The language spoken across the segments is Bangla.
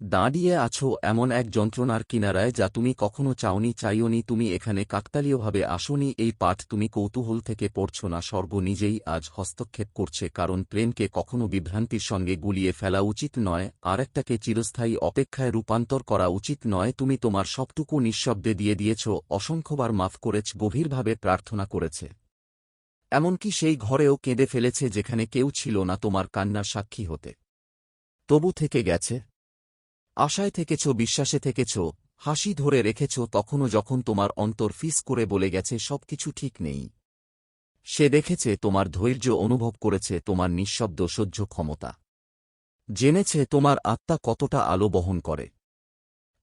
দাঁড়িয়ে আছো এমন এক যন্ত্রণার কিনারায় যা তুমি কখনো চাওনি, চাইওনি, তুমি এখানে কাকতালীয়ভাবে আসনি, এই পাঠ তুমি কৌতূহল থেকে পড়ছ না, সর্ব নিজেই আজ হস্তক্ষেপ করছে, কারণ প্রেমকে কখনো বিভ্রান্তির সঙ্গে গুলিয়ে ফেলা উচিত নয়, আরেকটাকে চিরস্থায়ী অপেক্ষায় রূপান্তর করা উচিত নয়, তুমি তোমার সবটুকু নিঃশব্দে দিয়ে দিয়েছ, অসংখ্যবার মাফ করেছ, গভীরভাবে প্রার্থনা করেছে। এমনকি সেই ঘরেও কেঁদে ফেলেছে যেখানে কেউ ছিল না তোমার কান্নার সাক্ষী হতে। তবু থেকে গেছে। আশায় থেকেছ, বিশ্বাসে থেকেছ, হাসি ধরে রেখেছ, তখনও যখন তোমার অন্তর ফিস করে বলে গেছে, সবকিছু ঠিক নেই। সে দেখেছে, তোমার ধৈর্য অনুভব করেছে, তোমার নিঃশব্দ সহ্য ক্ষমতা। জেনেছে, তোমার আত্মা কতটা আলো বহন করে।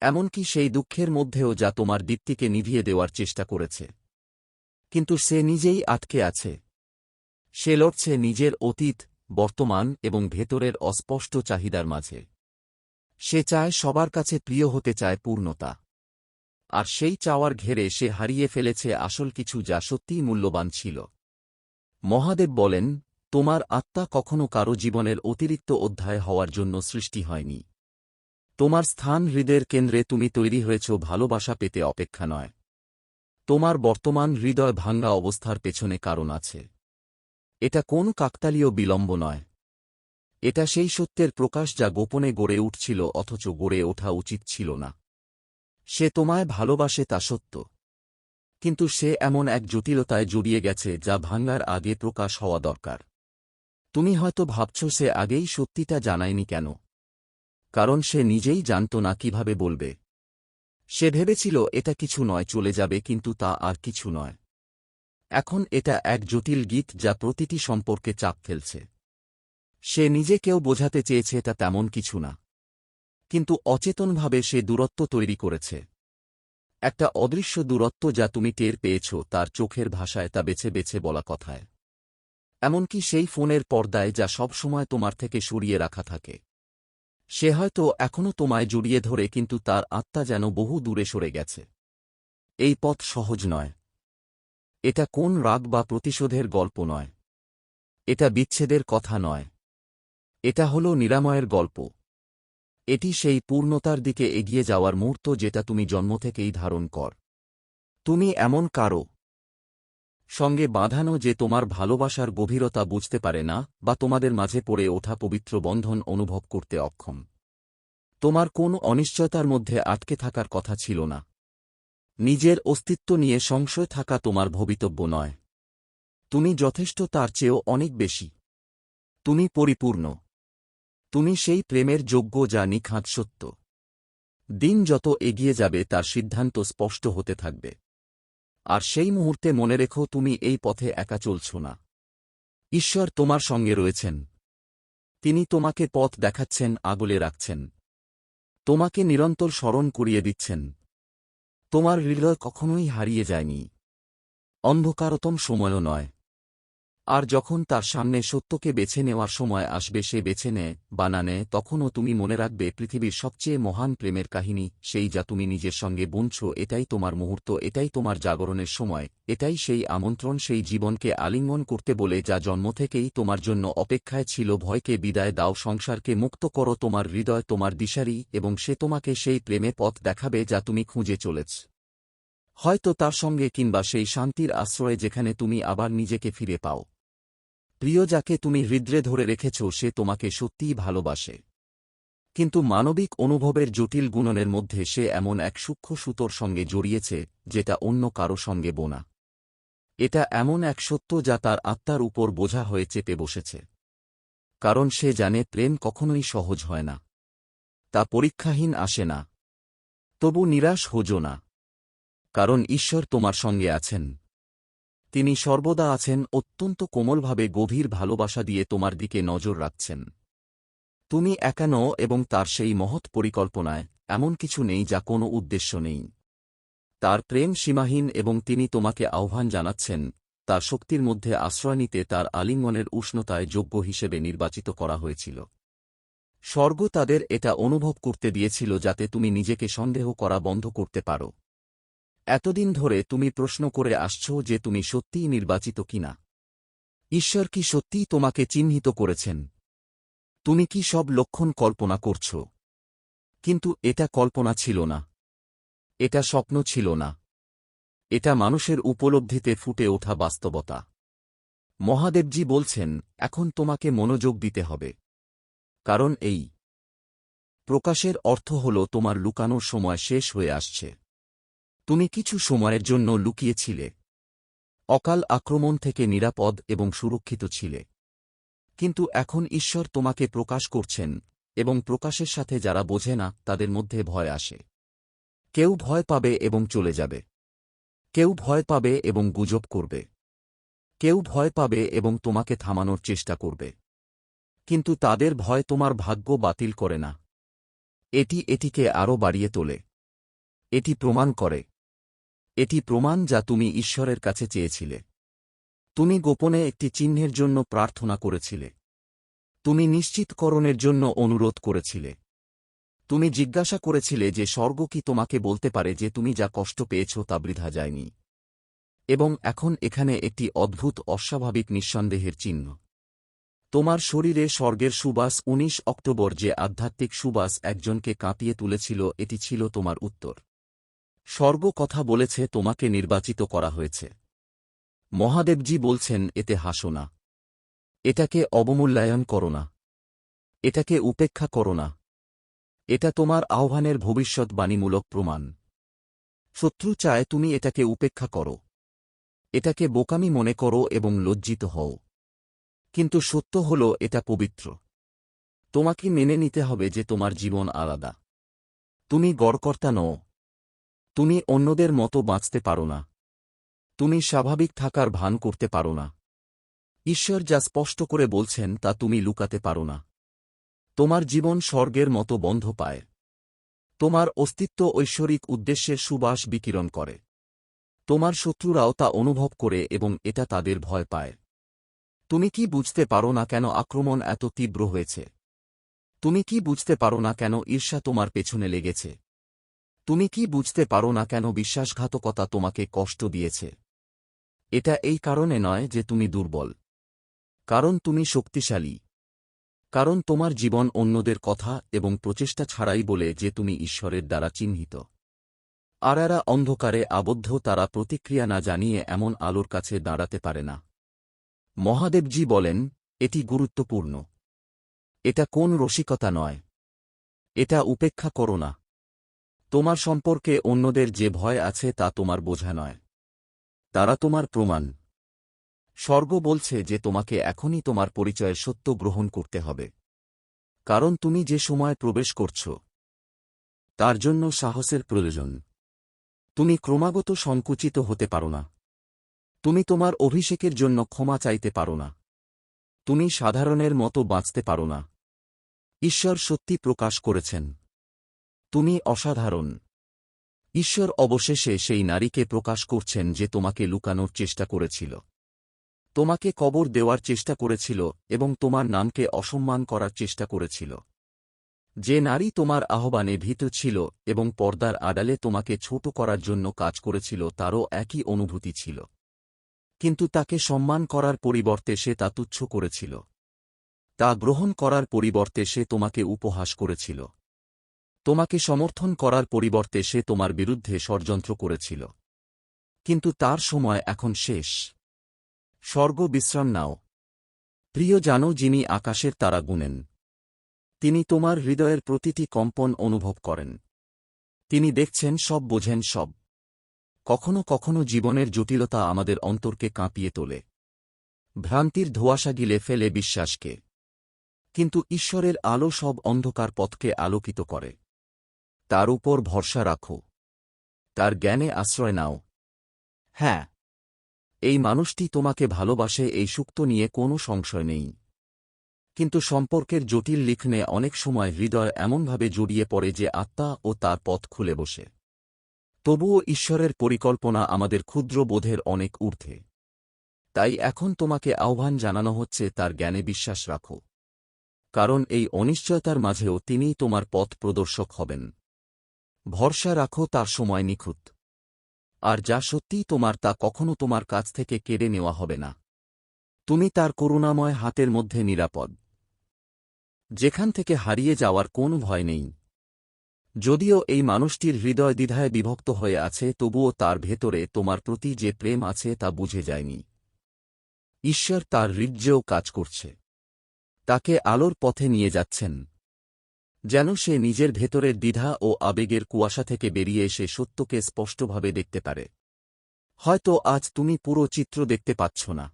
এমনকি সেই দুঃখের মধ্যেও যা তোমার দীপ্তিকে নিভিয়ে দেওয়ার চেষ্টা করেছে। কিন্তু সে নিজেই আটকে আছে। সে লড়ছে নিজের অতীত, বর্তমান এবং ভেতরের অস্পষ্ট চাহিদার মাঝে। সে চায় সবার কাছে প্রিয় হতে চায় পূর্ণতা। আর সেই চাওয়ার ঘেরে সে হারিয়ে ফেলেছে আসল কিছু যা সত্যিই মূল্যবান ছিল। মহাদেব বলেন, তোমার আত্মা কখনো কারও জীবনের অতিরিক্ত অধ্যায় হওয়ার জন্য সৃষ্টি হয়নি। তোমার স্থান হৃদয়ের কেন্দ্রে তুমি তৈরি হয়েছ ভালোবাসা পেতে অপেক্ষা নয়। তোমার বর্তমান হৃদয় ভাঙ্গা অবস্থার পেছনে কারণ আছে। এটা কোন কাকতালীয় বিলম্ব নয়। এটা সেই সত্যের প্রকাশ যা গোপনে গড়ে উঠছিল অথচ গড়ে ওঠা উচিত ছিল না। সে তোমায় ভালোবাসে তা সত্য। কিন্তু সে এমন এক জটিলতায় জড়িয়ে গেছে যা ভাঙ্গার আগে প্রকাশ হওয়া দরকার। তুমি হয়তো ভাবছ সে আগেই সত্যিটা জানায়নি কেন। কারণ সে নিজেই জানত না কীভাবে বলবে। সে ভেবেছিল এটা কিছু নয়, চলে যাবে, কিন্তু তা আর কিছু নয়। এখন এটা এক জটিল গীত যা প্রতিটি সম্পর্কে চাপ ফেলছে। সে নিজেকেও বোঝাতে চেয়েছে তা তেমন কিছু না। কিন্তু অচেতনভাবে সে দূরত্ব তৈরি করেছে। একটা অদৃশ্য দূরত্ব যা তুমি টের পেয়েছ তার চোখের ভাষায় তা বেছে বেছে বলা কথায়। এমনকি সেই ফোনের পর্দায় যা সবসময় তোমার থেকে সরিয়ে রাখা থাকে। সে হয়তো এখনও তোমায় জড়িয়ে ধরে কিন্তু তার আত্মা যেন বহু দূরে সরে গেছে। এই পথ সহজ নয়। এটা কোন রাগ বা প্রতিশোধের গল্প নয়। এটা বিচ্ছেদের কথা নয়। এটা হল নিরাময়ের গল্প। এটি সেই পূর্ণতার দিকে এগিয়ে যাওয়ার মুহূর্ত যেটা তুমি জন্ম থেকেই ধারণ কর। তুমি এমন কারও সঙ্গে বাঁধানো যে তোমার ভালোবাসার গভীরতা বুঝতে পারে না বা তোমাদের মাঝে পড়ে ওঠা পবিত্র বন্ধন অনুভব করতে অক্ষম। তোমার কোন অনিশ্চয়তার মধ্যে আটকে থাকার কথা ছিল না। নিজের অস্তিত্ব নিয়ে সংশয় থাকা তোমার ভবিতব্য নয়। তুমি যথেষ্ট তার চেয়েও অনেক বেশি। তুমি পরিপূর্ণ। তুমি সেই প্রেমের যোগ্য যা নিখাত সত্য। দিন যত এগিয়ে যাবে তার সিদ্ধান্ত স্পষ্ট হতে থাকবে। আর সেই মুহূর্তে মনে রেখো তুমি এই পথে একা চলছ না। ঈশ্বর তোমার সঙ্গে রয়েছেন। তিনি তোমাকে পথ দেখাচ্ছেন, আগলে রাখছেন। তোমাকে নিরন্তর স্মরণ করিয়ে দিচ্ছেন। তোমার হৃদয় কখনোই হারিয়ে যায়নি। অন্ধকারতম সময়ও নয়। আর যখন তার সামনে সত্যকে বেছে নেওয়ার সময় আসবে সে বেছে নেয় বা না নেয় তখনও তুমি মনে রাখবে পৃথিবীর সবচেয়ে মহান প্রেমের কাহিনী, সেই যা তুমি নিজের সঙ্গে বুনছ, এটাই তোমার মুহূর্ত, এটাই তোমার জাগরণের সময়, এটাই সেই আমন্ত্রণ, সেই জীবনকে আলিঙ্গন করতে বলে যা জন্ম থেকেই তোমার জন্য অপেক্ষায় ছিল, ভয়কে বিদায় দাও, সংসারকে মুক্ত করো, তোমার হৃদয় তোমার দিশারি, এবং সে তোমাকে সেই প্রেমে পথ দেখাবে যা তুমি খুঁজে চলেছ। হয়তো তার সঙ্গে কিংবা সেই শান্তির আশ্রয়ে যেখানে তুমি আবার নিজেকে ফিরে পাও। প্রিয় যাকে তুমি হৃদ্রে ধরে রেখেছ, সে তোমাকে সত্যিই ভালোবাসে। কিন্তু মানবিক অনুভবের জটিল গুণনের মধ্যে সে এমন এক সূক্ষ্ম সুতোর সঙ্গে জড়িয়েছে, যেটা অন্য কারও সঙ্গে বোনা। এটা এমন এক সত্য যা তার আত্মার উপর বোঝা হয়ে চেপে বসেছে। কারণ সে জানে প্রেম কখনোই সহজ হয় না। তা পরীক্ষাহীন আসে না। তবু নিরাশ হোজো না। কারণ ঈশ্বর তোমার সঙ্গে আছেন। তিনি সর্বদা আছেন, অত্যন্ত কোমলভাবে গভীর ভালোবাসা দিয়ে তোমার দিকে নজর রাখছেন। তুমি একানো এবং তার সেই মহৎ পরিকল্পনায় এমন কিছু নেই যা কোনো উদ্দেশ্য নেই। তার প্রেম সীমাহীন এবং তিনি তোমাকে আহ্বান জানাচ্ছেন, তার শক্তির মধ্যে আশ্রয় নিতে তার আলিঙ্গনের উষ্ণতায় যোগ্য হিসেবে নির্বাচিত করা হয়েছিল। স্বর্গ তাদের এটা অনুভব করতে দিয়েছিল যাতে তুমি নিজেকে সন্দেহ করা বন্ধ করতে পারো। এতদিন ধরে তুমি প্রশ্ন করে আসছ যে তুমি সত্যিই নির্বাচিত কিনা। ঈশ্বর কি সত্যিই তোমাকে চিহ্নিত করেছেন? তুমি কি সব লক্ষণ কল্পনা করছ? কিন্তু এটা কল্পনা ছিল না। এটা স্বপ্ন ছিল না। এটা মানুষের উপলব্ধিতে ফুটে ওঠা বাস্তবতা। মহাদেবজি বলছেন, এখন তোমাকে মনোযোগ দিতে হবে। কারণ এই প্রকাশের অর্থ হল তোমার লুকানোর সময় শেষ হয়ে আসছে। তুমি কিছু সময়ের জন্য লুকিয়েছিলে। অকাল আক্রমণ থেকে নিরাপদ এবং সুরক্ষিত ছিলে। কিন্তু এখন ঈশ্বর তোমাকে প্রকাশ করছেন, এবং প্রকাশের সাথে যারা বোঝে না, তাদের মধ্যে ভয় আসে। কেউ ভয় পাবে এবং চলে যাবে। কেউ ভয় পাবে এবং গুজব করবে। কেউ ভয় পাবে এবং তোমাকে থামানোর চেষ্টা করবে। কিন্তু তাদের ভয় তোমার ভাগ্য বাতিল করে না। এটি এটিকে আরও বাড়িয়ে তোলে। এটি প্রমাণ করে। এটি প্রমাণ যা তুমি ঈশ্বরের কাছে চেয়েছিলে। তুমি গোপনে একটি চিহ্নের জন্য প্রার্থনা করেছিলে। তুমি নিশ্চিতকরণের জন্য অনুরোধ করেছিলে। তুমি জিজ্ঞাসা করেছিলে যে স্বর্গ কি তোমাকে বলতে পারে যে তুমি যা কষ্ট পেয়েছ তা বৃথা যায়নি। এবং এখন এখানে একটি অদ্ভুত, অস্বাভাবিক নিঃসন্দেহের চিহ্ন। তোমার শরীরে স্বর্গের সুবাস ১৯ অক্টোবর যে আধ্যাত্মিক সুবাস একজনকে কাঁপিয়ে তুলেছিল, এটি ছিল তোমার উত্তর। স্বর্গ কথা বলেছে, তোমাকে নির্বাচিত করা হয়েছে। মহাদেবজি বলছেন, এতে হাসো না। এটাকে অবমূল্যায়ন করো না। এটাকে উপেক্ষা করো না। এটা তোমার আহ্বানের ভবিষ্যৎবাণীমূলক প্রমাণ। শত্রু চায় তুমি এটাকে উপেক্ষা করো। এটাকে বোকামি মনে করো এবং লজ্জিত হও। কিন্তু সত্য হল, এটা পবিত্র। তোমাকে মেনে নিতে হবে যে তোমার জীবন আলাদা। তুমি গড়কর্তা নও। তুমি অন্যদের মতো বাঁচতে পারো না। তুমি স্বাভাবিক থাকার ভান করতে পারো না। ঈশ্বর যা স্পষ্ট করে বলছেন তা তুমি লুকাতে পারো না। তোমার জীবন স্বর্গের মতো বন্ধ পায়। তোমার অস্তিত্ব ঐশ্বরিক উদ্দেশ্যে সুবাস বিকিরণ করে। তোমার শত্রুরাও তা অনুভব করে এবং এটা তাদের ভয় পায়। তুমি কি বুঝতে পারো না কেন আক্রমণ এত তীব্র হয়েছে? তুমি কি বুঝতে পারো না কেন ঈর্ষা তোমার পেছনে লেগেছে? তুমি কি বুঝতে পারো না কেন বিশ্বাসঘাতকতা তোমাকে কষ্ট দিয়েছে? এটা এই কারণে নয় যে তুমি দুর্বল। কারণ তুমি শক্তিশালী। কারণ তোমার জীবন অন্যদের কথা এবং প্রচেষ্টা ছাড়াই বলে যে তুমি ঈশ্বরের দ্বারা চিহ্নিত। আর এরা অন্ধকারে আবদ্ধ তারা প্রতিক্রিয়া না জানিয়ে এমন আলোর কাছে দাঁড়াতে পারে না। মহাদেবজি বলেন, এটি গুরুত্বপূর্ণ। এটা কোন রসিকতা নয়। এটা উপেক্ষা করো না। তোমার সম্পর্কে অন্যদের যে ভয় আছে তা তোমার বোঝা নয়। তারা তোমার প্রমাণ। স্বর্গ বলছে যে তোমাকে এখনই তোমার পরিচয়ের সত্য গ্রহণ করতে হবে। কারণ তুমি যে সময় প্রবেশ করছ, তার জন্য সাহসের প্রয়োজন। তুমি ক্রমাগত সংকুচিত হতে পারো না। তুমি তোমার অভিষেকের জন্য ক্ষমা চাইতে পারো না। তুমি সাধারণের মতো বাঁচতে পারো না। ঈশ্বর সত্যি প্রকাশ করেছেন। তুমি অসাধারণ। ঈশ্বর অবশেষে সেই নারীকে প্রকাশ করছেন যে তোমাকে লুকানোর চেষ্টা করেছিল। তোমাকে কবর দেওয়ার চেষ্টা করেছিল এবং তোমার নামকে অসম্মান করার চেষ্টা করেছিল। যে নারী তোমার আহ্বানে ভীত ছিল এবং পর্দার আড়ালে তোমাকে ছোট করার জন্য কাজ করেছিল তারও একই অনুভূতি ছিল। কিন্তু তাকে সম্মান করার পরিবর্তে সে তা তুচ্ছ করেছিল। তা গ্রহণ করার পরিবর্তে সে তোমাকে উপহাস করেছিল। তোমাকে সমর্থন করার পরিবর্তে সে তোমার বিরুদ্ধে ষড়যন্ত্র করেছিল। কিন্তু তার সময় এখন শেষ। স্বর্গ বিশ্রাম নাও। প্রিয় জানো যিনি আকাশের তারা গুনেন। তিনি তোমার হৃদয়ের প্রতিটি কম্পন অনুভব করেন। তিনি দেখছেন সব, বোঝেন সব। কখনো কখনো জীবনের জটিলতা আমাদের অন্তরকে কাঁপিয়ে তোলে। ভ্রান্তির ধোয়াশা গিলে ফেলে বিশ্বাসকে। কিন্তু ঈশ্বরের আলো সব অন্ধকার পথকে আলোকিত করে। তার উপর ভরসা রাখো। তার জ্ঞানে আশ্রয় নাও। হ্যাঁ। এই মানুষটি তোমাকে ভালোবাসে এই সুক্ত নিয়ে কোনো সংশয় নেই। কিন্তু সম্পর্কের জটিল লিখনে অনেক সময় হৃদয় এমনভাবে জড়িয়ে পড়ে যে আত্মা ও তার পথ খুলে বসে। তবুও ঈশ্বরের পরিকল্পনা আমাদের ক্ষুদ্র বোধের অনেক ঊর্ধ্বে। তাই এখন তোমাকে আহ্বান জানানো হচ্ছে তার জ্ঞানে বিশ্বাস রাখো। কারণ এই অনিশ্চয়তার মাঝেও তিনিই তোমার পথ প্রদর্শক হবেন। ভরসা রাখো তার সময় নিখুঁত। আর যা সত্যিই তোমার তা কখনো তোমার কাছ থেকে কেড়ে নেওয়া হবে না। তুমি তার করুণাময় হাতের মধ্যে নিরাপদ। যেখান থেকে হারিয়ে যাওয়ার কোনো ভয় নেই। যদিও এই মানুষটির হৃদয় দ্বিধায় বিভক্ত হয়ে আছে, তবুও তার ভেতরে তোমার প্রতি যে প্রেম আছে তা বুঝে যায়নি। ঈশ্বর তার হৃদ্যেও কাজ করছে। তাকে আলোর পথে নিয়ে যাচ্ছেন। যেন সে নিজের ভেতরের দ্বিধা ও আবেগের কুয়াশা থেকে বেরিয়ে এসে সত্যকে স্পষ্টভাবে দেখতে পারে। হয়তো আজ তুমি পুরো চিত্র দেখতে পাচ্ছ না।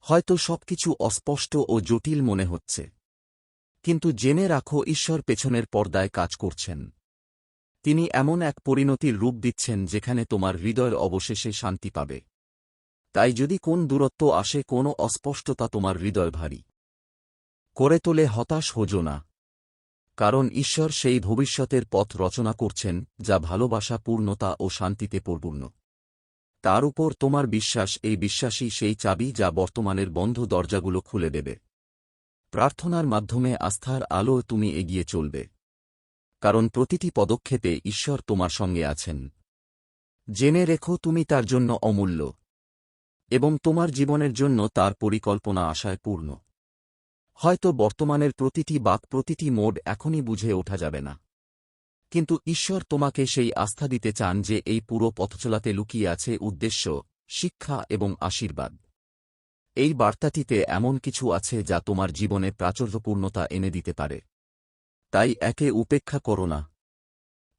হয়তো সবকিছু অস্পষ্ট ও জটিল মনে হচ্ছে। কিন্তু জেনে রাখো ঈশ্বর পেছনের পর্দায় কাজ করছেন। তিনি এমন এক পরিণতির রূপ দিচ্ছেন যেখানে তোমার হৃদয়ের অবশেষে শান্তি পাবে। তাই যদি কোন দূরত্ব আসে কোনো অস্পষ্টতা তোমার হৃদয় ভারী। করে তোলে হতাশ হোজো না। কারণ ঈশ্বর সেই ভবিষ্যতের পথ রচনা করছেন, যা ভালোবাসা, পূর্ণতা ও শান্তিতে পরিপূর্ণ। তার উপর তোমার বিশ্বাস, এই বিশ্বাসই সেই চাবি যা বর্তমানের বন্ধ দরজাগুলো খুলে দেবে। প্রার্থনার মাধ্যমে আস্থার আলো তুমি এগিয়ে চলবে। কারণ প্রতিটি পদক্ষেপে ঈশ্বর তোমার সঙ্গে আছেন। জেনে রেখো তুমি তার জন্য অমূল্য। এবং তোমার জীবনের জন্য তার পরিকল্পনা আশায় পূর্ণ। হয়তো বর্তমানের প্রতিটি বাক প্রতিটি মোড এখনই বুঝে ওঠা যাবে না। কিন্তু ঈশ্বর তোমাকে সেই আস্থা দিতে চান যে এই পুরো পথচলাতে লুকিয়ে আছে উদ্দেশ্য, শিক্ষা এবং আশীর্বাদ। এই বার্তাটিতে এমন কিছু আছে যা তোমার জীবনে প্রাচুর্যপূর্ণতা এনে দিতে পারে। তাই একে উপেক্ষা করো না।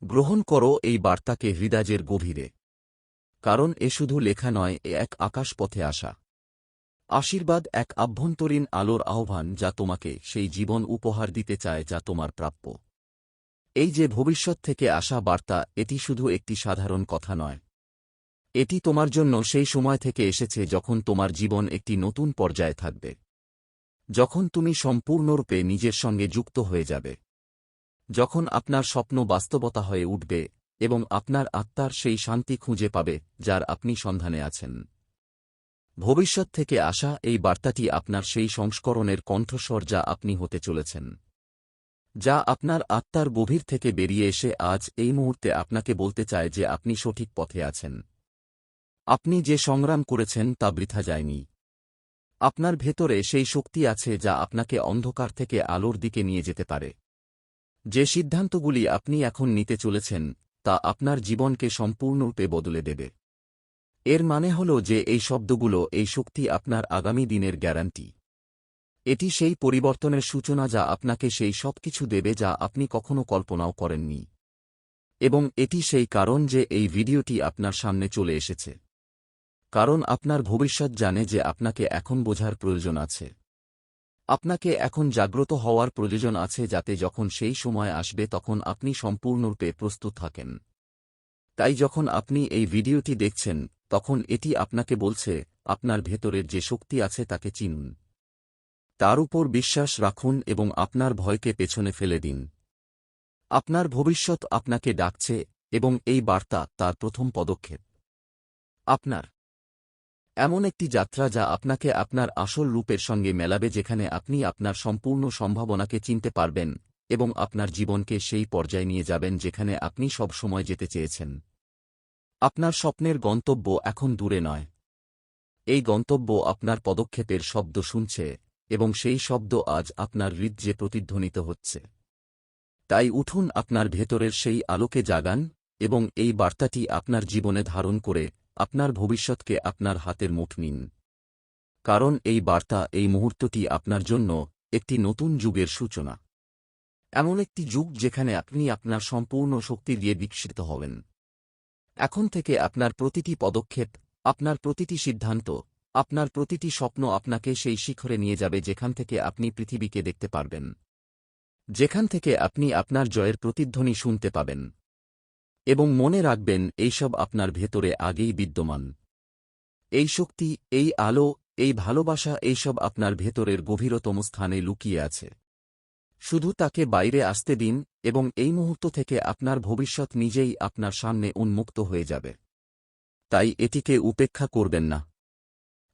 গ্রহণ করো এই বার্তাকে হৃদাজের গভীরে কারণ এ শুধু লেখা নয়, এ এক আকাশপথে আসা। আশীর্বাদ এক আভ্যন্তরীণ আলোর আহ্বান যা তোমাকে সেই জীবন উপহার দিতে চায় যা তোমার প্রাপ্য। এই যে ভবিষ্যৎ থেকে আসা বার্তা, এটি শুধু একটি সাধারণ কথা নয়। এটি তোমার জন্য সেই সময় থেকে এসেছে যখন তোমার জীবন একটি নতুন পর্যায়ে থাকবে। যখন তুমি সম্পূর্ণরূপে নিজের সঙ্গে যুক্ত হয়ে যাবে। যখন আপনার স্বপ্ন বাস্তবতা হয়ে উঠবে এবং আপনার আত্মার সেই শান্তি খুঁজে পাবে যার আপনি সন্ধানে আছেন। ভবিষ্যৎ থেকে আসা এই বার্তাটি আপনার সেই সংস্করণের কণ্ঠস্বর যা আপনি হতে চলেছেন। যা আপনার আত্মার গভীর থেকে বেরিয়ে এসে আজ এই মুহূর্তে আপনাকে বলতে চায় যে আপনি সঠিক পথে আছেন। আপনি যে সংগ্রাম করেছেন তা বৃথা যায়নি। আপনার ভেতরে সেই শক্তি আছে যা আপনাকে অন্ধকার থেকে আলোর দিকে নিয়ে যেতে পারে। যে সিদ্ধান্তগুলি আপনি এখন নিতে চলেছেন, তা আপনার জীবনকে সম্পূর্ণরূপে বদলে দেবে। এর মানে হল যে এই শব্দগুলো এই শক্তি আপনার আগামী দিনের গ্যারান্টি। এটি সেই পরিবর্তনের সূচনা যা আপনাকে সেই সব কিছু দেবে যা আপনি কখনো কল্পনাও করেননি। এবং এটি সেই কারণ যে এই ভিডিওটি আপনার সামনে চলে এসেছে। কারণ আপনার ভবিষ্যৎ জানে যে আপনাকে এখন বোঝার প্রয়োজন আছে। আপনাকে এখন জাগ্রত হওয়ার প্রয়োজন আছে যাতে যখন সেই সময় আসবে তখন আপনি সম্পূর্ণরূপে প্রস্তুত থাকেন। তাই যখন আপনি এই ভিডিওটি দেখছেন তখন এটি আপনাকে বলছে, আপনার ভেতরের যে শক্তি আছে তাকে চিনুন। তার উপর বিশ্বাস রাখুন এবং আপনার ভয়কে পেছনে ফেলে দিন। আপনার ভবিষ্যৎ আপনাকে ডাকছে এবং এই বার্তা তার প্রথম পদক্ষেপ। আপনার এমন একটি যাত্রা যা আপনাকে আপনার আসল রূপের সঙ্গে মেলাবে যেখানে আপনি আপনার সম্পূর্ণ সম্ভাবনাকে চিনতে পারবেন এবং আপনার জীবনকে সেই পর্যায়ে নিয়ে যাবেন যেখানে আপনি সব সময় যেতে চেয়েছেন। আপনার স্বপ্নের গন্তব্য এখন দূরে নয়। এই গন্তব্য আপনার পদক্ষেপের শব্দ শুনছে, এবং সেই শব্দ আজ আপনার হৃদ্যে প্রতিধ্বনিত হচ্ছে। তাই উঠুন আপনার ভেতরের সেই আলোকে জাগান, এবং এই বার্তাটি আপনার জীবনে ধারণ করে আপনার ভবিষ্যৎকে আপনার হাতের মুঠ নিন। কারণ এই বার্তা এই মুহূর্তটি আপনার জন্য একটি নতুন যুগের সূচনা। এমন একটি যুগ যেখানে আপনি আপনার সম্পূর্ণ শক্তি দিয়ে বিকশিত হবেন। এখন থেকে আপনার প্রতিটি পদক্ষেপ, আপনার প্রতিটি সিদ্ধান্ত, আপনার প্রতিটি স্বপ্ন আপনাকে সেই শিখরে নিয়ে যাবে যেখান থেকে আপনি পৃথিবীকে দেখতে পারবেন। যেখান থেকে আপনি আপনার জয়ের প্রতিধ্বনি শুনতে পাবেন। এবং মনে রাখবেন এইসব আপনার ভেতরে আগেই বিদ্যমান। এই শক্তি, এই আলো, এই ভালোবাসা এইসব আপনার ভেতরের গভীরতম স্থানে লুকিয়ে আছে। শুধু তাকে বাইরে আসতে দিন, এবং এই মুহূর্ত থেকে আপনার ভবিষ্যৎ নিজেই আপনার সামনে উন্মুক্ত হয়ে যাবে। তাই এটিকে উপেক্ষা করবেন না।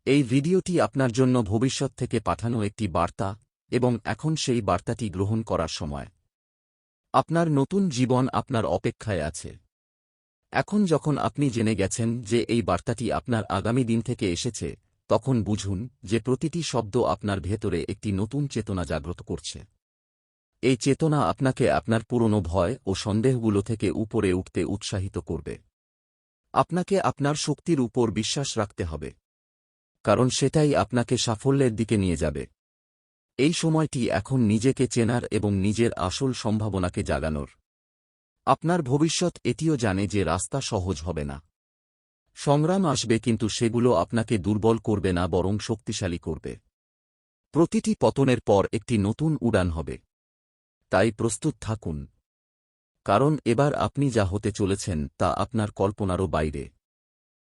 এই ভিডিওটি আপনার জন্য ভবিষ্যৎ থেকে পাঠানো একটি বার্তা, এবং এখন সেই বার্তাটি গ্রহণ করার সময়। আপনার নতুন জীবন আপনার অপেক্ষায় আছে। এখন যখন আপনি জেনে গেছেন যে এই বার্তাটি আপনার আগামী দিন থেকে এসেছে, তখন বুঝুন যে প্রতিটি শব্দ আপনার ভেতরে একটি নতুন চেতনা জাগ্রত করছে। এই চেতনা আপনাকে আপনার পুরনো ভয় ও সন্দেহগুলো থেকে উপরে উঠতে উৎসাহিত করবে। আপনাকে আপনার শক্তির উপর বিশ্বাস রাখতে হবে। কারণ সেটাই আপনাকে সাফল্যের দিকে নিয়ে যাবে। এই সময়টি এখন নিজেকে চেনার এবং নিজের আসল সম্ভাবনাকে জাগানোর। আপনার ভবিষ্যৎ এটিও জানে যে রাস্তা সহজ হবে না। সংগ্রাম আসবে কিন্তু সেগুলো আপনাকে দুর্বল করবে না, বরং শক্তিশালী করবে। প্রতিটি পতনের পর একটি নতুন উড়ান হবে। তাই প্রস্তুত থাকুন। কারণ এবার আপনি যা হতে চলেছেন তা আপনার কল্পনারও বাইরে।